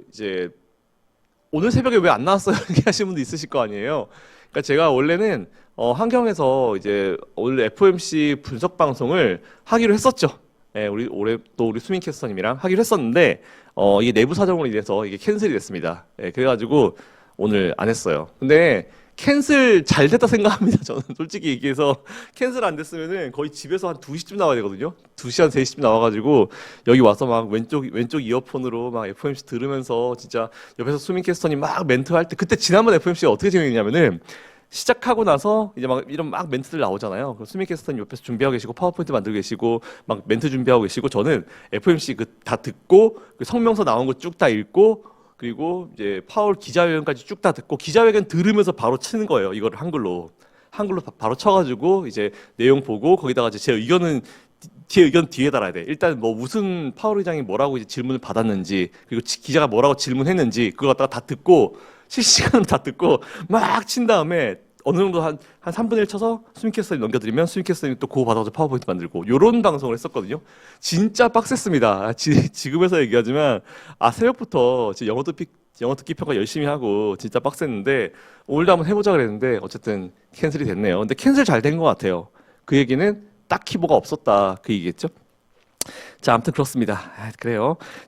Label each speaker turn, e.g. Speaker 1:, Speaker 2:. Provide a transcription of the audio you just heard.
Speaker 1: 그 이제 오늘 새벽에 왜 안 나왔어요? 이렇게 하시는 분도 있으실 거 아니에요. 그러니까 제가 원래는 어, 환경에서 이제 오늘 FOMC 분석 방송을 하기로 했었죠. 예, 우리 올해 또 우리 수민 캐스터님이랑 하기로 했었는데 어, 이게 내부 사정으로 인해서 이게 캔슬이 됐습니다. 예, 그래가지고 오늘 안 했어요. 근데 캔슬 잘 됐다 생각합니다. 저는 솔직히 얘기해서 캔슬 안 됐으면은 거의 집에서 한 2시쯤 나와야 되거든요. 2시 한 3시쯤 나와 가지고 여기 와서 막 왼쪽 왼쪽 이어폰으로 막 FOMC 들으면서 진짜 옆에서 수민 캐스터님 막 멘트 할 때 그때 지난번 FOMC가 어떻게 진행했냐면은 시작하고 나서 이제 막 이런 막 멘트들 나오잖아요. 그럼 수민 캐스터님 옆에서 준비하고 계시고 파워포인트 만들고 계시고 막 멘트 준비하고 계시고 저는 FOMC 그 다 듣고 그 성명서 나온 거 쭉 다 읽고 그리고 이제 파월 기자회견까지 쭉 다 듣고 기자회견 들으면서 바로 치는 거예요. 이거를 한글로 한글로 바- 바로 쳐가지고 이제 내용 보고 거기다가 이제 제 의견은 뒤- 제 의견 뒤에 달아야 돼. 일단 뭐 무슨 파월 의장이 뭐라고 이제 질문을 받았는지 그리고 지- 기자가 뭐라고 질문했는지 그거 갖다가 다 듣고 실시간으로 다 듣고 막 친 다음에 어느 정도 한, 한 3분의 1 쳐서 수민캐스터님 넘겨드리면 수민캐스터님 또 그거 받아서 파워포인트 만들고 요런 방송을 했었거든요. 진짜 빡셌습니다. 아, 지, 지금에서 얘기하지만 아 새벽부터 영어 듣기 영어 듣기 평가 열심히 하고 진짜 빡셌는데 오늘도 한번 해보자 그랬는데 어쨌든 캔슬이 됐네요. 근데 캔슬 잘 된 것 같아요. 그 얘기는 딱히 뭐가 없었다 그 얘기겠죠. 자, 아무튼 그렇습니다. 아, 그래요.